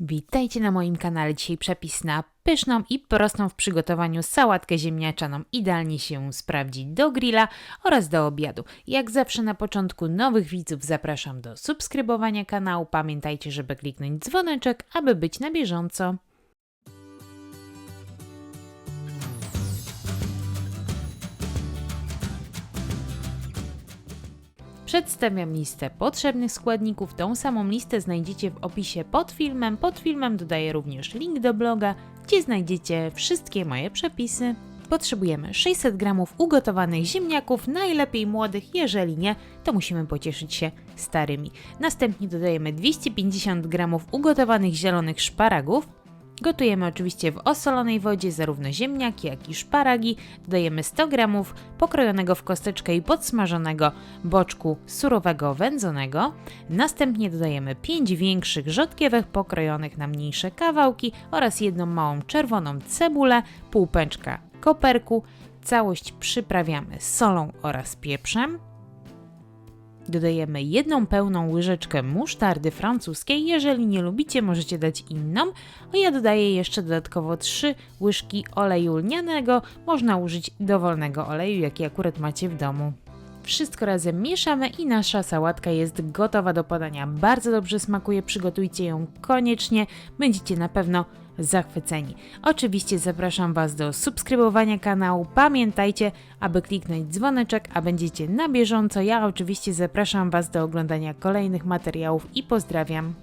Witajcie na moim kanale. Dzisiaj przepis na pyszną i prostą w przygotowaniu sałatkę ziemniaczaną. Idealnie się sprawdzi do grilla oraz do obiadu. Jak zawsze na początku nowych widzów zapraszam do subskrybowania kanału. Pamiętajcie, żeby kliknąć dzwoneczek, aby być na bieżąco. Przedstawiam listę potrzebnych składników. Tą samą listę znajdziecie w opisie pod filmem. Pod filmem dodaję również link do bloga, gdzie znajdziecie wszystkie moje przepisy. Potrzebujemy 600 g ugotowanych ziemniaków, najlepiej młodych, jeżeli nie, to musimy pocieszyć się starymi. Następnie dodajemy 250 g ugotowanych zielonych szparagów, Gotujemy oczywiście w osolonej wodzie zarówno ziemniaki, jak i szparagi. Dodajemy 100 g pokrojonego w kosteczkę i podsmażonego boczku surowego wędzonego. Następnie dodajemy 5 większych rzodkiewek pokrojonych na mniejsze kawałki oraz jedną małą czerwoną cebulę, pół pęczka koperku. Całość przyprawiamy solą oraz pieprzem. Dodajemy jedną pełną łyżeczkę musztardy francuskiej. Jeżeli nie lubicie, możecie dać inną. A ja dodaję jeszcze dodatkowo 3 łyżki oleju lnianego. Można użyć dowolnego oleju, jaki akurat macie w domu. Wszystko razem mieszamy i nasza sałatka jest gotowa do podania. Bardzo dobrze smakuje, przygotujcie ją koniecznie. Będziecie na pewno zachwyceni. Oczywiście zapraszam Was do subskrybowania kanału. Pamiętajcie, aby kliknąć dzwoneczek, a będziecie na bieżąco. Ja oczywiście zapraszam Was do oglądania kolejnych materiałów i pozdrawiam.